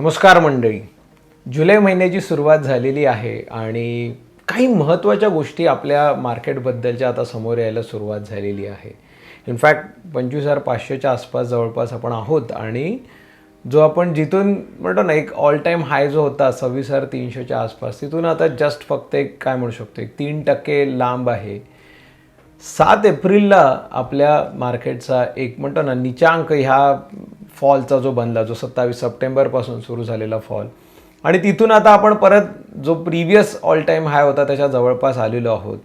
नमस्कार मंडळी. जुलै महिन्याची सुरुवात झालेली आहे आणि काही महत्त्वाच्या गोष्टी आपल्या मार्केटबद्दलच्या आता समोर यायला सुरुवात झालेली आहे. इनफॅक्ट पंचवीस हजार पाचशेच्या आसपास जवळपास आपण आहोत आणि जो आपण जिथून म्हणतो ना एक ऑल टाईम हाय जो होता सव्वीस हजार तीनशेच्या आसपास तिथून आता जस्ट फक्त एक काय म्हणू शकतो एक तीन टक्के लांब आहे. सात एप्रिलला आपल्या मार्केटचा एक म्हणतो ना निचांक ह्या फॉलचा जो बनला जो सत्तावीस सप्टेंबरपासून सुरू झालेला फॉल. आणि तिथून आता आपण परत जो प्रिव्हियस ऑल टाईम हाय होता त्याच्या जवळपास आलेलो आहोत.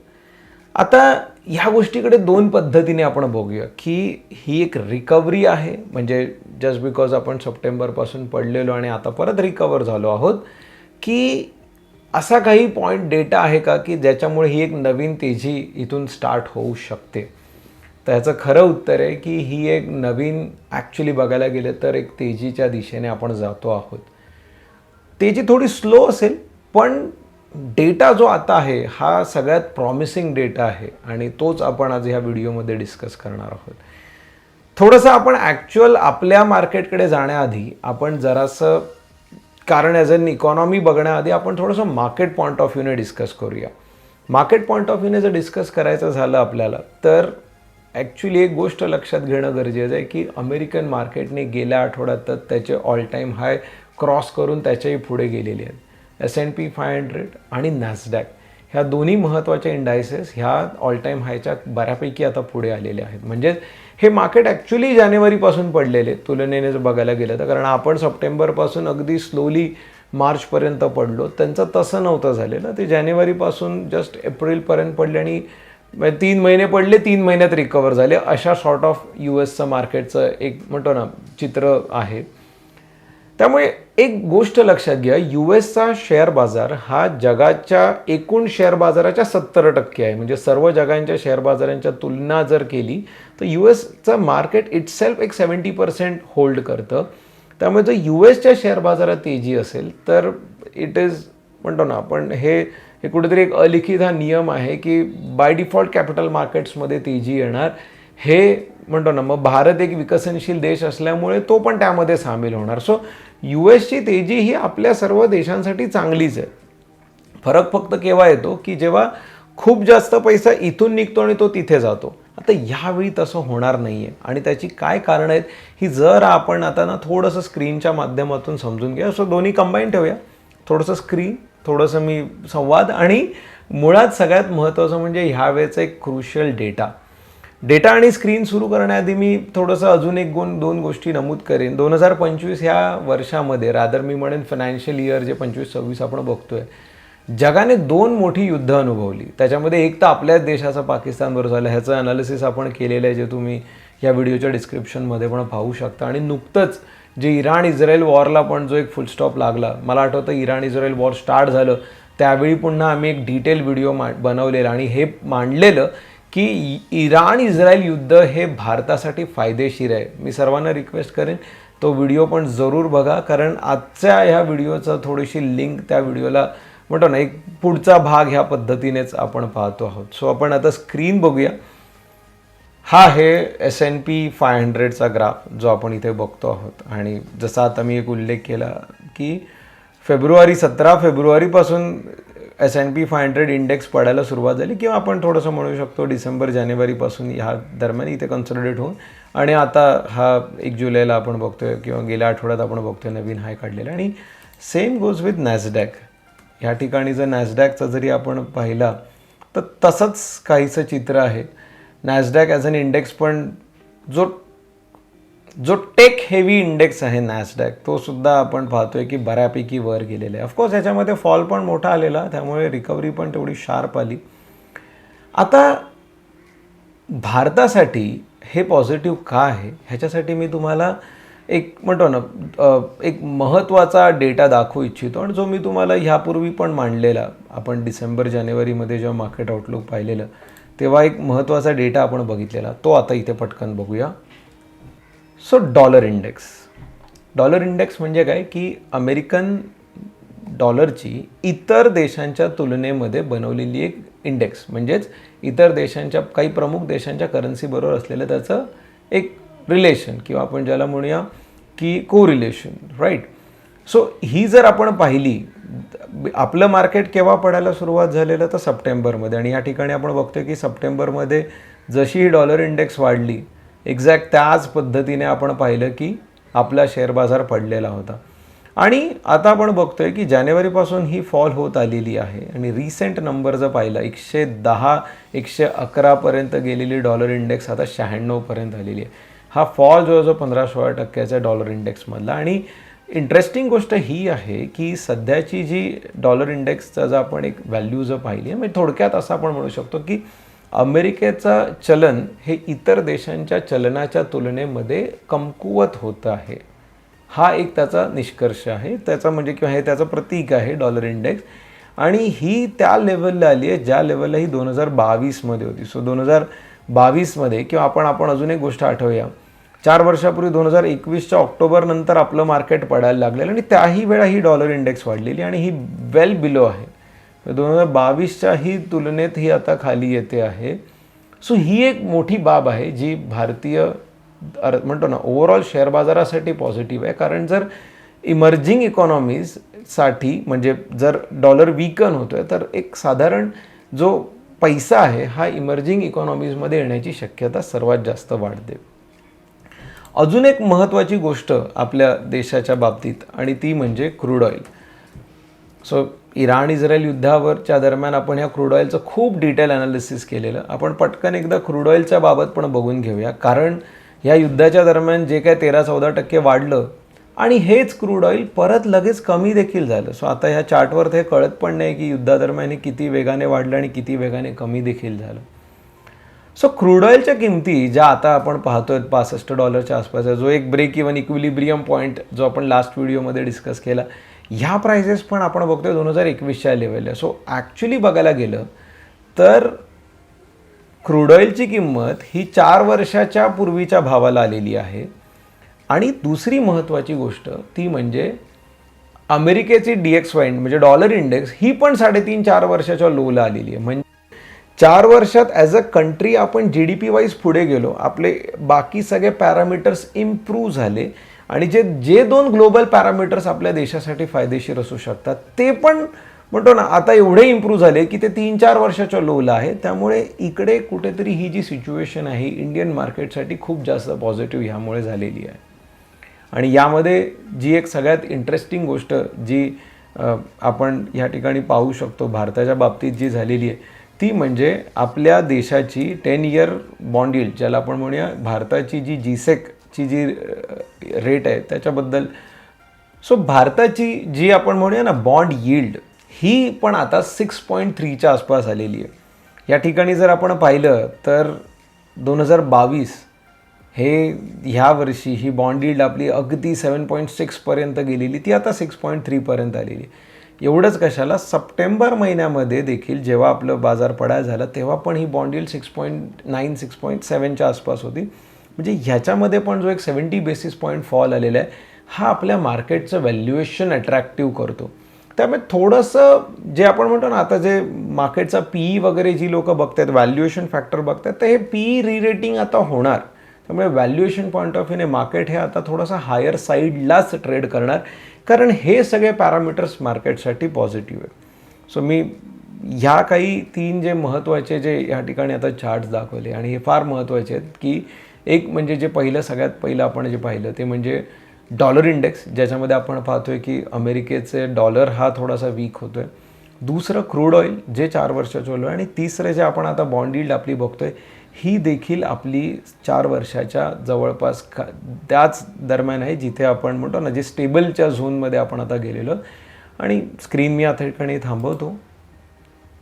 आता ह्या गोष्टीकडे दोन पद्धतीने आपण बघूया की ही एक रिकव्हरी आहे म्हणजे जस्ट बिकॉज आपण सप्टेंबरपासून पडलेलो आणि आता परत रिकवर झालो आहोत की असा काही पॉईंट डेटा आहे का की ज्याच्यामुळे ही एक नवीन तेजी इथून स्टार्ट होऊ शकते? तर ह्याचं खरं उत्तर आहे की ही एक नवीन ॲक्च्युली बघायला गेलं तर एक तेजीच्या दिशेने आपण जातो आहोत. तेजी थोडी स्लो असेल पण डेटा जो आता आहे हा सगळ्यात प्रॉमिसिंग डेटा आहे आणि तोच आपण आज ह्या व्हिडिओमध्ये डिस्कस करणार आहोत. थोडंसं आपण ॲक्च्युअल आपल्या मार्केटकडे जाण्याआधी आपण जरासं कारण ॲज अन इकॉनॉमी बघण्याआधी आपण थोडंसं मार्केट पॉईंट ऑफ व्ह्यूने डिस्कस करूया. मार्केट पॉईंट ऑफ व्ह्यूने जर डिस्कस करायचं झालं आपल्याला तर ॲक्च्युली एक गोष्ट लक्षात घेणं गरजेचं आहे की अमेरिकन मार्केटने गेल्या आठवड्यात त्याचे ऑल टाईम हाय क्रॉस करून त्याच्याही पुढे गेलेले आहेत. S and P five hundred आणि नॅसडॅक ह्या दोन्ही महत्त्वाच्या इंडायसेस ह्या ऑल टाईम हायच्या बऱ्यापैकी आता पुढे आलेले आहेत. म्हणजेच हे मार्केट ॲक्च्युली जानेवारीपासून पडलेले तुलनेने जर बघायला गेलं तर कारण आपण सप्टेंबरपासून अगदी स्लोली मार्चपर्यंत पडलो. त्यांचं तसं नव्हतं झालेलं. ते जानेवारीपासून जस्ट एप्रिलपर्यंत पडले आणि म्हणजे तीन महिने पडले तीन महिन्यात रिकवर झाले. अशा सॉर्ट ऑफ यू एसचं मार्केटचं एक म्हणतो ना चित्र आहे. त्यामुळे एक गोष्ट लक्षात घ्या यू एसचा शेअर बाजार हा जगाच्या एकूण शेअर बाजाराच्या सत्तर टक्के आहे. म्हणजे सर्व जगांच्या शेअर बाजारांच्या तुलना जर केली तर यू एसचं मार्केट इटसेल्फ एक सेवन्टी पर्सेंट होल्ड करतं. त्यामुळे जर यू एसच्या शेअर बाजारात तेजी असेल तर इट इज म्हणतो ना आपण हे हे कुठेतरी एक अलिखित हा नियम आहे की बाय डिफॉल्ट कॅपिटल मार्केट्समध्ये तेजी येणार. हे म्हणतो ना मग भारत एक विकसनशील देश असल्यामुळे तो पण त्यामध्ये सामील होणार. सो यू एसची तेजी ही आपल्या सर्व देशांसाठी चांगलीच आहे. फरक फक्त केव्हा येतो की जेव्हा खूप जास्त पैसा इथून निघतो आणि तो तिथे जातो. आता ह्यावेळी तसं होणार नाही आहे आणि त्याची काय कारणं आहेत ही जर आपण आता ना थोडंसं स्क्रीनच्या माध्यमातून समजून घ्या सो दोन्ही कंबाईन ठेवूया. थोडंसं स्क्रीन थोडंसं मी संवाद आणि मुळात सगळ्यात महत्त्वाचं म्हणजे ह्यावेळेचा एक क्रुशियल डेटा डेटा आणि स्क्रीन सुरू करण्याआधी मी थोडंसं अजून एक गोन दोन गोष्टी नमूद करेन. दोन हजार पंचवीस ह्या वर्षामध्ये रादर मी म्हणेन फायनान्शियल इयर जे पंचवीस सव्वीस आपण बघतोय जगाने दोन मोठी युद्ध अनुभवली. त्याच्यामध्ये एक तर आपल्याच देशाचं पाकिस्तानवर झालं. ह्याचं अनालिसिस आपण केलेलं आहे जे तुम्ही या व्हिडिओच्या डिस्क्रिप्शनमध्ये पण पाहू शकता. आणि नुकतंच जे इराण इस्रायल वॉरला पण जो एक फुलस्टॉप लागला. मला आठवतं इराण इस्रायल वॉर स्टार्ट झालं. त्यावेळी पुन्हा आम्ही एक डिटेल व्हिडिओ मा बनवलेला आणि हे मांडलेलं की इराण इस्रायल युद्ध हे भारतासाठी फायदेशीर आहे. मी सर्वांना रिक्वेस्ट करेन तो व्हिडिओ पण जरूर बघा. कारण आजच्या ह्या व्हिडिओचं थोडीशी लिंक त्या व्हिडिओला म्हणतो ना एक पुढचा भाग ह्या पद्धतीनेच आपण पाहतो आहोत. सो आपण आता स्क्रीन बघूया. हा आहे एस एन पी फाय हंड्रेडचा ग्राफ जो आपण इथे बघतो आहोत. आणि जसा आता मी एक उल्लेख केला की फेब्रुवारी सतरा फेब्रुवारीपासून S and P five hundred index पडायला सुरुवात झाली किंवा आपण थोडंसं म्हणू शकतो डिसेंबर जानेवारीपासून ह्या दरम्यान इथे कन्सॉलिडेट होऊन. आणि आता हा एक जुलैला आपण बघतोय किंवा गेल्या आठवड्यात आपण बघतोय नवीन हाय काढलेला. आणि सेम गोज विथ नॅसडॅक ह्या ठिकाणी जर नॅसडॅकचा जरी आपण पाहिला तर तसंच काहीचं चित्र आहे. नॅसडॅक ॲज अन इंडेक्स पण जो जो टेक हेवी इंडेक्स आहे नॅसडॅक तो सुद्धा आपण पाहतोय की बऱ्यापैकी वर गेलेला आहे. ऑफकोर्स ह्याच्यामध्ये फॉल पण मोठा आलेला त्यामुळे रिकव्हरी पण तेवढी शार्प आली. आता भारतासाठी हे पॉझिटिव्ह का आहे? ह्याच्यासाठी मी तुम्हाला एक म्हणतो ना एक महत्त्वाचा डेटा दाखवू इच्छितो आणि जो मी तुम्हाला ह्यापूर्वी पण मांडलेला आपण डिसेंबर जानेवारीमध्ये जेव्हा मार्केट आउटलुक पाहिलेलं तेव्हा एक महत्त्वाचा डेटा आपण बघितलेला तो आता इथे पटकन बघूया. So dollar index dollar index म्हणजे काय? की अमेरिकन डॉलरची इतर देशांच्या तुलनेमध्ये बनवलेली एक इंडेक्स म्हणजेच इतर देशांच्या काही प्रमुख देशांच्या करन्सीबरोबर असलेलं त्याचं एक रिलेशन किंवा आपण ज्याला म्हणूया की को रिलेशन राईट सो ही जर आपण पाहिली आपलं मार्केट केव्हा पडायला सुरुवात झालेलं? तर सप्टेंबरमध्ये. आणि या ठिकाणी आपण बघतोय की सप्टेंबरमध्ये जशी ही डॉलर इंडेक्स वाढली एक्झॅक्ट त्याच पद्धतीने आपण पाहिलं की आपला शेअर बाजार पडलेला होता. आणि आता आपण बघतोय की जानेवारीपासून ही फॉल होत आलेली आहे. आणि रिसेंट नंबर जर पाहिला एकशे दहा एकशे अकरापर्यंत गेलेली डॉलर इंडेक्स आता शहाण्णवपर्यंत आलेली आहे. हा फॉल जवळजवळ पंधरा सोळा टक्क्याचा डॉलर इंडेक्समधला आणि इंटरेस्टिंग गोष्ट ही आहे की सध्याची जी डॉलर इंडेक्सचा जर आपण एक व्हॅल्यू जर पाहिली म्हणजे थोडक्यात असं आपण म्हणू शकतो की अमेरिकेचं चलन हे इतर देशांच्या चलनाच्या तुलनेमध्ये कमकुवत होतं आहे. हा एक त्याचा निष्कर्ष आहे. त्याचा म्हणजे किंवा हे त्याचं प्रतीक आहे डॉलर इंडेक्स. आणि ही त्या लेवलला आली आहे ज्या लेवलला ही दोन हजार बावीसमध्ये होती. सो दोन हजार बावीसमध्ये किंवा आपण आपण अजून एक गोष्ट आठवूया. चार वर्षापूर्वी दोन हजार एकवीसच्या ऑक्टोबरनंतर आपलं मार्केट पडायला लागलेलं आणि त्याही वेळा ही डॉलर इंडेक्स वाढलेली आणि ही वेल बिलो आहे. दोन हजार बावीसच्या ही तुलनेत ही आता खाली येते आहे. सो ही एक मोठी बाब आहे जी भारतीय अर म्हणतो ना ओव्हरऑल शेअर बाजारासाठी पॉझिटिव्ह आहे. कारण जर इमर्जिंग इकॉनॉमीजसाठी म्हणजे जर डॉलर विकन होतोय तर एक साधारण जो पैसा आहे हा इमर्जिंग इकॉनॉमीजमध्ये येण्याची शक्यता सर्वात जास्त वाढते. अजून एक महत्त्वाची गोष्ट आपल्या देशाच्या बाबतीत आणि ती म्हणजे crude oil. So Iran Israel युद्धावरच्या दरम्यान आपण ह्या क्रूड ऑइलचं खूप डिटेल ॲनालिसिस केलेलं. आपण पटकन एकदा क्रूड ऑइलच्या बाबत पण बघून घेऊया. कारण ह्या युद्धाच्या दरम्यान जे काय तेरा चौदा टक्के वाढलं आणि हेच क्रूड ऑइल परत लगेच कमी देखील झालं. सो आता ह्या चार्टवर ते कळत पण नाही की युद्धादरम्यान हे किती वेगाने वाढलं आणि किती वेगाने कमी देखील झालं. सो क्रूड ऑइलच्या किमती ज्या आता आपण पाहतोय पासष्ट डॉलरच्या आसपास जो एक ब्रेक इव्हन इक्विलिब्रियम पॉईंट जो आपण लास्ट व्हिडिओमध्ये डिस्कस केला ह्या प्राइजेस पण आपण बघतोय दोन हजार एकवीसच्या लेवलला सो ॲक्च्युली बघायला गेलं तर क्रूड ऑइलची किंमत ही चार वर्षाच्या पूर्वीच्या भावाला आलेली आहे. आणि दुसरी महत्त्वाची गोष्ट ती म्हणजे अमेरिकेची डी एक्स वाईंड म्हणजे डॉलर इंडेक्स ही पण साडेतीन चार वर्षाच्या लोला आलेली आहे. म्हणजे चार वर्षात ॲज अ कंट्री आपण जी डी पी वाईज पुढे गेलो. आपले बाकी सगळे पॅरामीटर्स इम्प्रूव्ह झाले. आणि जे जे दोन ग्लोबल पॅरामीटर्स आपल्या देशासाठी फायदेशीर असू शकतात ते पण म्हणतो ना आता एवढे इम्प्रूव्ह झाले की ते तीन चार वर्षाच्या लोला आहे. त्यामुळे इकडे कुठेतरी ही जी सिच्युएशन आहे इंडियन मार्केटसाठी खूप जास्त पॉझिटिव्ह ह्यामुळे झालेली आहे. आणि यामध्ये जी एक सगळ्यात इंटरेस्टिंग गोष्ट जी आपण ह्या ठिकाणी पाहू शकतो भारताच्या बाबतीत जी झालेली आहे ती म्हणजे आपल्या देशाची टेन इयर बॉन्ड यील्ड ज्याला आपण म्हणूया भारताची जी जीसेकची जी रेट आहे त्याच्याबद्दल. सो भारताची जी आपण म्हणूया ना बॉन्ड यील्ड ही पण आता सिक्स पॉईंट थ्रीच्या आसपास आलेली आहे. या ठिकाणी जर आपण पाहिलं तर दोन हजार बावीस हे ह्या वर्षी ही बॉन्ड यील्ड आपली अगदी सेवन पॉईंट सिक्सपर्यंत गेलेली ती आता सिक्स पॉईंट थ्रीपर्यंत आलेली आहे. एवढंच कशाला सप्टेंबर महिन्यामध्ये देखील जेव्हा आपलं बाजार पडाय झालं तेव्हा पण ही bond yield six point nine six point सेवनच्या आसपास होती. म्हणजे ह्याच्यामध्ये पण जो एक सेवन्टी बेसिस पॉईंट फॉल आलेला आहे हा आपल्या मार्केटचं व्हॅल्युएशन अट्रॅक्टिव्ह करतो. त्यामुळे थोडंसं जे आपण म्हणतो ना आता जे मार्केटचा पी वगैरे जी लोक बघतात व्हॅल्युएशन फॅक्टर बघतात तर हे पी ई रिरेटिंग आता होणार. त्यामुळे व्हॅल्युएशन पॉईंट ऑफ व्ह्यूने मार्केट हे आता थोडंसं हायर साईडलाच ट्रेड करणार. कारण हे सगळे पॅरामीटर्स मार्केटसाठी पॉझिटिव्ह आहे सो मी ह्या काही तीन जे महत्त्वाचे जे या ठिकाणी आता चार्ट्स दाखवले आणि हे फार महत्त्वाचे आहेत की एक म्हणजे जे पहिलं सगळ्यात पहिलं आपण जे पाहिलं ते म्हणजे डॉलर इंडेक्स ज्याच्यामध्ये आपण पाहतोय की अमेरिकेचे डॉलर हा थोडासा वीक होतो आहे दुसरं क्रूड ऑइल जे चार वर्ष चालू आहे आणि तिसरं जे आपण आता बॉन्ड यील्ड आपली बघतोय ही देखील आपली चार वर्षाच्या जवळपास का त्याच दरम्यान आहे जिथे आपण म्हणतो ना जे स्टेबलच्या झोनमध्ये आपण आता गेलेलो आणि स्क्रीन मी आता ठिकाणी थांबवतो.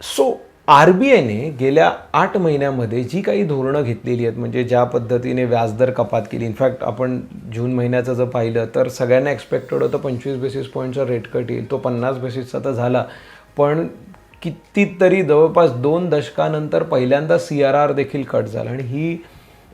सो आर बी आयने गेल्या आठ महिन्यामध्ये जी काही धोरणं घेतलेली आहेत म्हणजे ज्या पद्धतीने व्याजदर कपात केली इनफॅक्ट आपण जून महिन्याचं जर पाहिलं तर सगळ्यांना एक्सपेक्टेड होतं पंचवीस बेसिस पॉईंटचा रेट कट येईल तो पन्नास बेसिसचा तर झाला. पण कितीतरी जवळपास दोन दशकानंतर पहिल्यांदा सी आर आर देखील कट झाला. आणि ही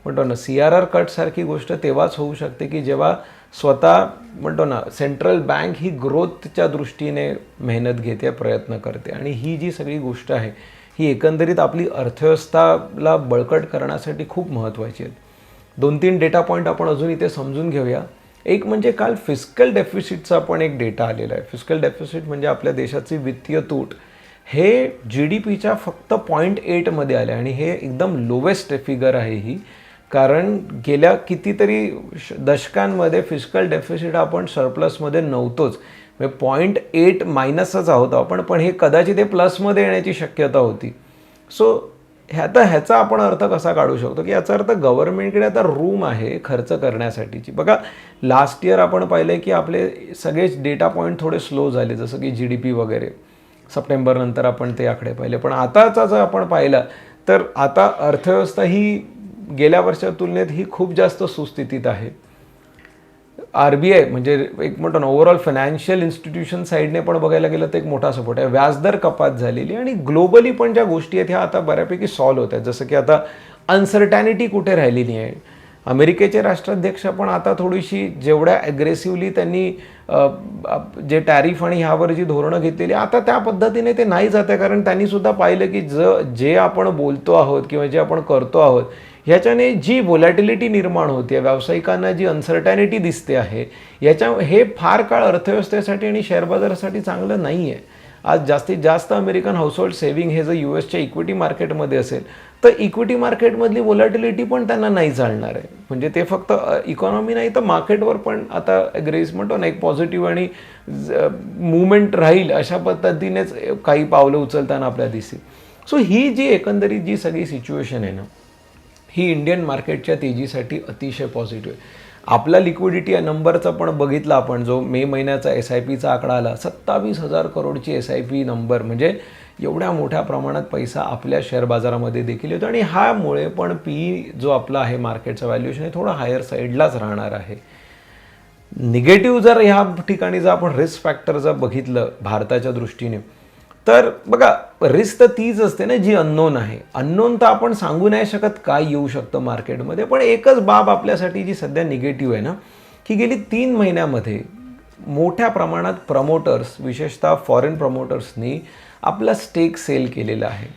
म्हणतो ना सी आर आर कटसारखी गोष्ट तेव्हाच होऊ शकते की जेव्हा स्वतः म्हणतो ना सेंट्रल बँक ही ग्रोथच्या दृष्टीने मेहनत घेते प्रयत्न करते. आणि ही जी सगळी गोष्ट आहे ही एकंदरीत आपली अर्थव्यवस्थाला बळकट करण्यासाठी खूप महत्त्वाची आहेत दोन तीन डेटा पॉईंट आपण अजून इथे समजून घेऊया. एक म्हणजे काल फिस्कल डेफिसिटचा पण एक डेटा आलेला आहे. फिस्कल डेफिसिट म्हणजे आपल्या देशाची वित्तीय तूट. हे जी डी पीच्या फक्त पॉईंट एटमध्ये आले आणि हे एकदम लोवेस्ट फिगर आहे ही. कारण गेल्या कितीतरी श- दशकांमध्ये फिजिकल डेफिसिट आपण सरप्लसमध्ये नव्हतोच. म्हणजे पॉईंट एट मायनसच आहोत आपण पण हे कदाचित हे प्लसमध्ये येण्याची शक्यता होती. सो ह्या तर ह्याचा आपण अर्थ कसा काढू शकतो? की याचा अर्थ गव्हर्नमेंटकडे आता रूम आहे खर्च करण्यासाठीची. बघा लास्ट इयर आपण पाहिलं की आपले सगळेच डेटा पॉईंट थोडे स्लो झाले जसं की जी डी पी वगैरे. सप्टेंबरनंतर आपण ते आकडे पाहिले. पण आताचा जर आपण पाहिला तर आता अर्थव्यवस्था ही गेल्या वर्षाच्या तुलनेत ही खूप जास्त सुस्थितीत आहे. आर बी आय म्हणजे एक म्हणतो ना ओव्हरऑल फायनान्शियल इन्स्टिट्यूशन साईडने पण बघायला गेलं तर एक मोठा सपोर्ट आहे. व्याजदर कपात झालेली आणि ग्लोबली पण ज्या गोष्टी आहेत ह्या आता बऱ्यापैकी सॉल्व्ह होत आहेत. जसं की आता अनसर्टॅनिटी कुठे राहिलेली आहे? अमेरिकेचे राष्ट्राध्यक्ष पण आता थोडीशी जेवढ्या ॲग्रेसिव्हली त्यांनी जे टॅरिफ आणि ह्यावर जी धोरणं घेतलेली आता त्या पद्धतीने ते नाही जात आहे. कारण त्यांनी सुद्धा पाहिलं की ज जे आपण बोलतो आहोत किंवा जे आपण करतो आहोत ह्याच्याने जी व्होलॅटिलिटी निर्माण होते व्यावसायिकांना जी अनसर्टॅनिटी दिसते आहे याच्या हे फार काळ अर्थव्यवस्थेसाठी आणि शेअर बाजारासाठी चांगलं नाही आहे आज जास्तीत जास्त अमेरिकन हाऊसहोल्ड सेव्हिंग हे जर यू एसच्या इक्विटी मार्केटमध्ये असेल तर इक्विटी मार्केटमधली व्होलॅटिलिटी पण त्यांना नाही चालणार आहे. म्हणजे ते फक्त इकॉनॉमी नाही तर मार्केटवर पण आता ग्रेस म्हणतो ना एक पॉझिटिव्ह आणि मुवमेंट राहील अशा पद्धतीनेच काही पावलं उचलताना आपल्याला दिसेल सो ही जी एकंदरीत जी सगळी सिच्युएशन आहे ना ही इंडियन मार्केटच्या तेजीसाठी अतिशय पॉझिटिव्ह आहे. आपला लिक्विडिटी या नंबरचा पण बघितला आपण जो मे महिन्याचा एस आय पीचा आकडा आला सत्तावीस हजार करोडची एस आय पी नंबर म्हणजे एवढ्या मोठ्या प्रमाणात पैसा आपल्या शेअर बाजारामध्ये देखील येतो आणि ह्यामुळे पण पी जो आपला आहे मार्केटचा व्हॅल्युएशन हे थोडं हायर साईडलाच राहणार आहे. निगेटिव्ह जर ह्या ठिकाणी जर आपण रिस्क फॅक्टर जर बघितलं भारताच्या दृष्टीने तर बघा रिस्क तर तीच असते ना जी अननोन आहे. अननोन तर आपण सांगू नाही शकत काय येऊ शकतं मार्केटमध्ये पण एकच बाब आपल्यासाठी जी सध्या निगेटिव्ह आहे ना की गेली तीन महिन्यामध्ये मोठ्या प्रमाणात प्रमोटर्स विशेषतः फॉरेन प्रमोटर्सनी आपला स्टेक सेल केलेला आहे.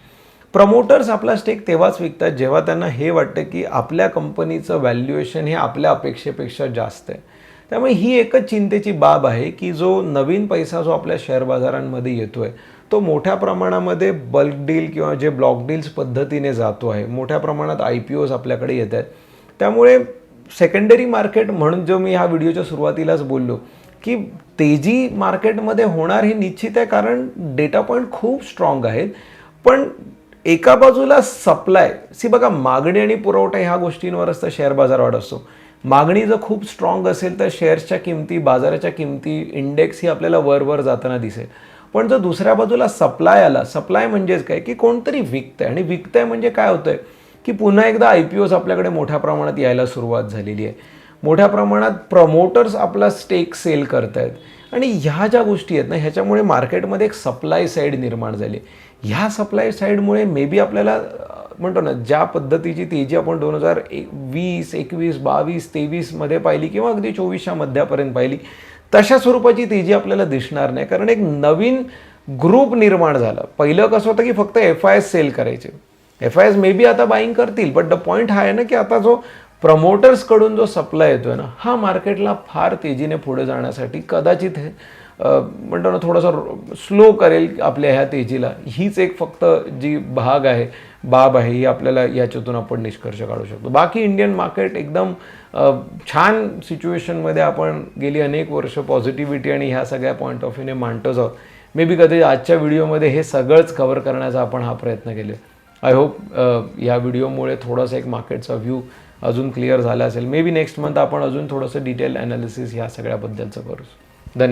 प्रमोटर्स आपला स्टेक तेव्हाच विकतात जेव्हा त्यांना हे वाटतं की आपल्या कंपनीचं व्हॅल्युएशन हे आपल्या अपेक्षेपेक्षा जास्त आहे. त्यामुळे ही एकच चिंतेची बाब आहे की जो नवीन पैसा जो आपल्या शेअर बाजारांमध्ये येतो आहे तो मोठ्या प्रमाणामध्ये बल्क डील किंवा जे ब्लॉक डील्स पद्धतीने जातो आहे. मोठ्या प्रमाणात आय पी ओज आपल्याकडे येत आहेत. त्यामुळे सेकंडरी मार्केट म्हणून जो मी ह्या व्हिडिओच्या सुरुवातीलाच बोललो की तेजी मार्केटमध्ये होणार हे निश्चित आहे कारण डेटा पॉईंट खूप स्ट्रॉंग आहेत. पण एका बाजूला सप्लाय सी बघा मागणी आणि पुरवठा ह्या गोष्टींवरच तर शेअर बाजार वाढ असतो. मागणी जर खूप स्ट्रॉंग असेल तर शेअर्सच्या किमती बाजाराच्या किमती इंडेक्स ही आपल्याला वर वर जाताना दिसेल. पण जर दुसऱ्या बाजूला सप्लाय आला सप्लाय म्हणजेच काय? की कोणतरी विकतंय. आणि विकतंय म्हणजे काय होतंय? की पुन्हा एकदा आय पी ओज आपल्याकडे मोठ्या प्रमाणात यायला सुरुवात झालेली आहे. मोठ्या प्रमाणात प्रमोटर्स आपला स्टेक सेल करतायत. आणि ह्या ज्या गोष्टी आहेत ना ह्याच्यामुळे मार्केटमध्ये एक सप्लाय साईड निर्माण झाली. ह्या सप्लाय साईडमुळे मे बी आपल्याला म्हणतो ना ज्या पद्धतीची तेजी आपण दोन हजार एक वीस एकवीस बावीस तेवीसमध्ये पाहिली किंवा अगदी चोवीसच्या मध्यापर्यंत पाहिली तशा स्वरूपाची तेजी आपल्याला दिसणार नाही. कारण एक नवीन ग्रुप निर्माण झाला. पहिलं कसं होतं की फक्त एफ आय एस सेल करायचे. F I S maybe आता बाईंग करतील बट द पॉईंट हा आहे ना की आता जो प्रमोटर्सकडून जो सप्लाय येतोय ना हा मार्केटला फार तेजीने पुढे जाण्यासाठी कदाचित हे म्हणतो ना थोडासा स्लो करेल आपल्या ह्या तेजीला. हीच एक फक्त जी भाग आहे बाब आहे ही आपल्याला याच्यातून आपण निष्कर्ष काढू शकतो. बाकी इंडियन मार्केट एकदम छान सिच्युएशनमध्ये आपण गेली अनेक वर्ष पॉझिटिव्हिटी आणि ह्या सगळ्या पॉईंट ऑफ व्ह्यूने मांडतोच आहोत. मे बी कधी आजच्या व्हिडिओमध्ये हे सगळंच कव्हर करण्याचा आपण हा प्रयत्न केले. आय होप या व्हिडिओमुळे थोडासा एक मार्केटचा व्ह्यू अजून क्लिअर झालं असेल. मे बी नेक्स्ट मंथ आपण अजून थोडंसं डिटेल ॲनालिसिस ह्या सगळ्याबद्दलचं करू धन्यवाद.